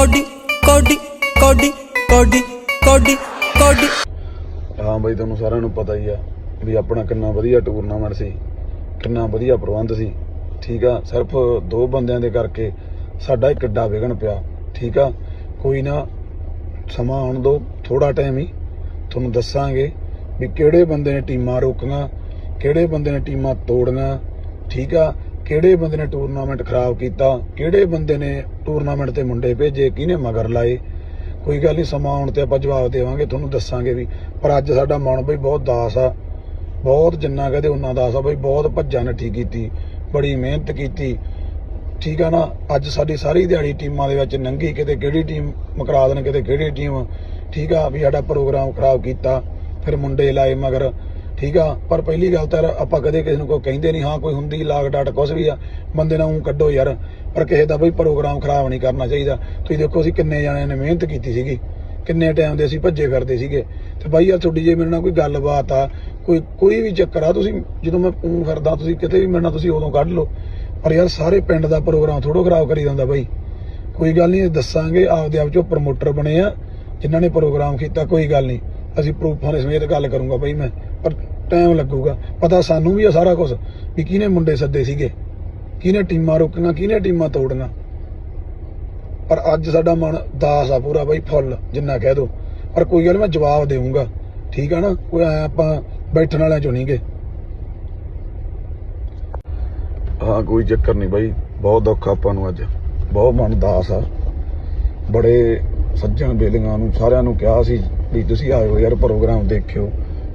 Cody ਕੋਡੀ ਕੋਡੀ ਕੋਡੀ ਕੋਡੀ ਕੋਡੀ। ਹਾਂ ਬਈ, ਤੁਹਾਨੂੰ ਸਾਰਿਆਂ ਨੂੰ ਪਤਾ ਹੀ ਆ ਵੀ ਆਪਣਾ ਕਿੰਨਾ ਵਧੀਆ ਟੂਰਨਾਮੈਂਟ ਸੀ, ਕਿੰਨਾ ਵਧੀਆ ਪ੍ਰਬੰਧ ਸੀ, ਠੀਕ ਆ? ਸਿਰਫ ਦੋ ਬੰਦਿਆਂ ਦੇ ਕਰਕੇ ਸਾਡਾ ਇੱਕ ਡਾ ਵਿਗਣ ਪਿਆ, ਠੀਕ ਆ? ਕੋਈ ਨਾ ਸਮਾਂ ਆਉਣ ਦੋ ਥੋੜਾ ਟਾਈਮ ਹੀ, ਤੁਹਾਨੂੰ ਦੱਸਾਂਗੇ ਵੀ ਕਿਹੜੇ ਬੰਦੇ ਨੇ ਟੀਮਾਂ ਰੋਕੀਆਂ, ਕਿਹੜੇ ਬੰਦੇ ਨੇ ਟੀਮਾਂ ਤੋੜੀਆਂ, ਠੀਕ ਆ? ਕਿਹੜੇ ਬੰਦੇ ਨੇ ਟੂਰਨਾਮੈਂਟ ਖਰਾਬ ਕੀਤਾ, ਕਿਹੜੇ ਬੰਦੇ ਨੇ ਟੂਰਨਾਮੈਂਟ ਤੇ ਮੁੰਡੇ ਭੇਜੇ, ਕਿਹਨੇ ਮਗਰ ਲਾਏ? ਕੋਈ ਗੱਲ ਨਹੀਂ, ਸਮਾਂ ਆਉਣ ਤੇ ਆਪਾਂ ਜਵਾਬ ਦੇਵਾਂਗੇ, ਤੁਹਾਨੂੰ ਦੱਸਾਂਗੇ ਵੀ। ਪਰ ਅੱਜ ਸਾਡਾ ਮਨ ਬਈ ਬਹੁਤ ਦਾਸ ਆ। ਬਹੁਤ ਜਿੰਨਾ ਕਹਦੇ ਉਹਨਾਂ ਦਾਸ ਆ ਬਈ, ਬਹੁਤ ਭੱਜਾਂ ਨੱਠੀ ਕੀਤੀ, ਬੜੀ ਮਿਹਨਤ ਕੀਤੀ। ਠੀਕ ਆ ਨਾ, ਅੱਜ ਸਾਡੀ ਸਾਰੀ ਦਿਹਾੜੀ ਟੀਮਾਂ ਦੇ ਵਿੱਚ ਨੰਗੀ ਕਿਤੇ ਕਿਹੜੀ ਟੀਮ ਮਕਰਾ ਦੇਣ ਕਿਤੇ ਕਿਹੜੀ ਟੀਮ। ਠੀਕ ਆ, ਵੀ ਸਾਡਾ ਪ੍ਰੋਗਰਾਮ ਖਰਾਬ ਕੀਤਾ, ਫਿਰ ਮੁੰਡੇ ਲਾਏ ਮਗਰ। ਠੀਕ ਆ, ਪਰ ਪਹਿਲੀ ਗੱਲ ਤਾਂ ਆਪਾਂ ਕਦੇ ਕਿਸੇ ਨੂੰ ਕੋਈ ਕਹਿੰਦੇ ਨਹੀਂ, ਹਾਂ, ਕੋਈ ਹੁੰਦੀ ਲਾਗ ਡਾਟ ਕੁਛ ਵੀ ਆ, ਬੰਦੇ ਨਾਲ ਉਹ ਕੱਢੋ ਯਾਰ, ਪਰ ਕਿਸੇ ਦਾ ਬਈ ਪ੍ਰੋਗਰਾਮ ਖਰਾਬ ਨਹੀਂ ਕਰਨਾ ਚਾਹੀਦਾ। ਤੁਸੀਂ ਦੇਖੋ, ਅਸੀਂ ਕਿੰਨੇ ਜਣਿਆਂ ਨੇ ਮਿਹਨਤ ਕੀਤੀ ਸੀਗੀ, ਕਿੰਨੇ ਟਾਈਮ ਦੇ ਅਸੀਂ ਭੱਜੇ ਫਿਰਦੇ ਸੀਗੇ। ਤੇ ਬਾਈ ਯਾਰ ਤੁਹਾਡੀ ਜੇ ਮੇਰੇ ਨਾਲ ਕੋਈ ਗੱਲਬਾਤ ਆ, ਕੋਈ ਕੋਈ ਵੀ ਚੱਕਰ ਆ, ਤੁਸੀਂ ਜਦੋਂ ਮੈਂ ਊਂ ਫਿਰਦਾ, ਤੁਸੀਂ ਕਿਤੇ ਵੀ ਮੇਰੇ ਨਾਲ ਤੁਸੀਂ ਉਦੋਂ ਕੱਢ ਲਓ। ਪਰ ਯਾਰ ਸਾਰੇ ਪਿੰਡ ਦਾ ਪ੍ਰੋਗਰਾਮ ਥੋੜੋ ਖਰਾਬ ਕਰੀ ਜਾਂਦਾ ਬਾਈ। ਕੋਈ ਗੱਲ ਨਹੀਂ ਦੱਸਾਂਗੇ, ਆਪਦੇ ਆਪ ਚੋਂ ਪ੍ਰਮੋਟਰ ਬਣੇ ਆ, ਜਿਨ੍ਹਾਂ ਨੇ ਪ੍ਰੋਗਰਾਮ ਕੀਤਾ, ਕੋਈ ਗੱਲ ਨਹੀਂ। ਅਸੀਂ ਪ੍ਰੂਫਾਂ ਦੇ ਸਮੇਤ ਗੱਲ ਕਰੂੰਗਾ ਬਈ ਮੈਂ, ਪਰ ਟਾਈਮ ਲੱਗੂਗਾ। ਪਤਾ ਸਾਨੂੰ ਵੀ ਆ ਸਾਰਾ ਕੁਝ ਵੀ ਕਿਹਨੇ ਮੁੰਡੇ ਸੱਦੇ ਸੀਗੇ, ਕਿਹਨੇ ਟੀਮਾਂ ਰੋਕੀਆਂ, ਕਿਹਨੇ ਟੀਮਾਂ ਤੋੜੀਆਂ। ਪਰ ਅੱਜ ਸਾਡਾ ਮਨ ਦਾਸ ਆ ਪੂਰਾ ਬਾਈ ਫੁੱਲ, ਜਿੰਨਾ ਕਹਿ ਦੋ। ਪਰ ਕੋਈ ਗੱਲ ਮੈਂ ਜਵਾਬ ਦੇਵਾਂਗਾ ਠੀਕ ਆ ਨਾ? ਕੋਈ ਐ ਆਪਾਂ ਬੈਠਣ ਵਾਲਿਆਂ ਚੋਂ ਨਹੀਂਗੇ। ਹਾਂ ਕੋਈ ਚੱਕਰ ਨਹੀਂ ਬਾਈ, ਬਹੁਤ ਦੁੱਖ ਆਪਾਂ ਨੂੰ ਅੱਜ। ਬਹੁਤ ਮਨ ਦਾਸ ਆ। ਬੜੇ ਸੱਜਣ ਬੇਲੀਆਂ ਨੂੰ ਸਾਰਿਆਂ ਨੂੰ ਕਿਹਾ ਸੀ ਵੀ ਤੁਸੀਂ ਆਇਓ ਯਾਰ ਪ੍ਰੋਗਰਾਮ ਦੇਖਿਓ,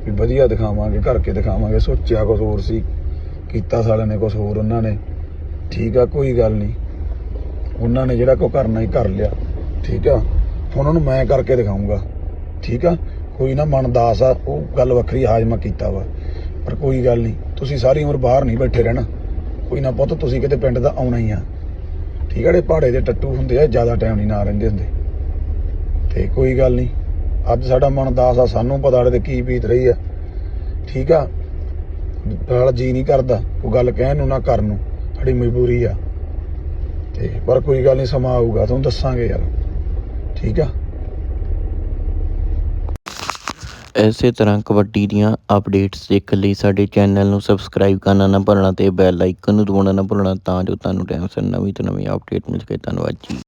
ਵੀ ਵਧੀਆ ਦਿਖਾਵਾਂਗੇ, ਕਰਕੇ ਦਿਖਾਵਾਂਗੇ, ਸੋਚਿਆ ਕੁਝ ਹੋਰ ਸੀ, ਕੀਤਾ ਸਾਲਿਆਂ ਨੇ ਕੁਝ ਹੋਰ ਉਹਨਾਂ ਨੇ। ਠੀਕ ਆ, ਕੋਈ ਗੱਲ ਨਹੀਂ। ਉਹਨਾਂ ਨੇ ਜਿਹੜਾ ਕੋ ਕਰਨਾ ਹੀ ਕਰ ਲਿਆ। ਠੀਕ ਆ ਉਹਨਾਂ ਨੂੰ ਮੈਂ ਕਰਕੇ ਦਿਖਾਉਂਗਾ ਠੀਕ ਆ, ਕੋਈ ਨਾ ਮਨ ਦਾਸ ਆ, ਉਹ ਗੱਲ ਵੱਖਰੀ ਹਾਜ਼ਮਾ ਕੀਤਾ ਵਾ। ਪਰ ਕੋਈ ਗੱਲ ਨਹੀਂ, ਤੁਸੀਂ ਸਾਰੀ ਉਮਰ ਬਾਹਰ ਨਹੀਂ ਬੈਠੇ ਰਹਿਣਾ। ਕੋਈ ਨਾ ਪੁੱਤ, ਤੁਸੀਂ ਕਿਤੇ ਪਿੰਡ ਦਾ ਆਉਣਾ ਹੀ ਆ। ਠੀਕ ਆ, ਜਿਹੜੇ ਪਹਾੜੇ ਦੇ ਟੱਟੂ ਹੁੰਦੇ ਆ, ਜ਼ਿਆਦਾ ਟਾਈਮ ਨਹੀਂ ਨਾ ਰਹਿੰਦੇ ਹੁੰਦੇ। ਤੇ ਕੋਈ ਗੱਲ ਨਹੀਂ। ਅੱਜ ਸਾਡਾ ਮਨ ਦਾਸ ਆ, ਸਾਨੂੰ ਪਤਾ ਸਾਡੇ ਤੇ ਕੀ ਬੀਤ ਰਹੀ ਆ। ਠੀਕ ਆ? ਨਾਲ ਜੀ ਨਹੀਂ ਕਰਦਾ, ਉਹ ਗੱਲ ਕਹਿਣ ਨੂੰ ਨਾ ਕਰਨ ਨੂੰ, ਸਾਡੀ ਮਜਬੂਰੀ ਆ। ਤੇ ਪਰ ਕੋਈ ਗੱਲ ਨਹੀਂ ਸਮਾਂ ਆਊਗਾ, ਤੁਹਾਨੂੰ ਦੱਸਾਂਗੇ ਯਾਰ। ਠੀਕ ਆ? ਇਸੇ ਤਰ੍ਹਾਂ ਕਬੱਡੀ ਦੀਆਂ ਅਪਡੇਟਸ ਦੇਖਣ ਲਈ ਸਾਡੇ ਚੈਨਲ ਨੂੰ ਸਬਸਕ੍ਰਾਈਬ ਕਰਨਾ ਨਾ ਭੁੱਲਣਾ ਤੇ ਬੈਲ ਆਈਕਨ ਨੂੰ ਦਬਾਉਣਾ ਨਾ ਭੁੱਲਣਾ ਤਾਂ ਜੋ ਤੁਹਾਨੂੰ ਟਾਈਮ ਸਿਰ ਨਵੀਂ ਤੋਂ ਨਵੀਂ ਅਪਡੇਟ ਮਿਲ ਸਕੇ। ਧੰਨਵਾਦ ਜੀ।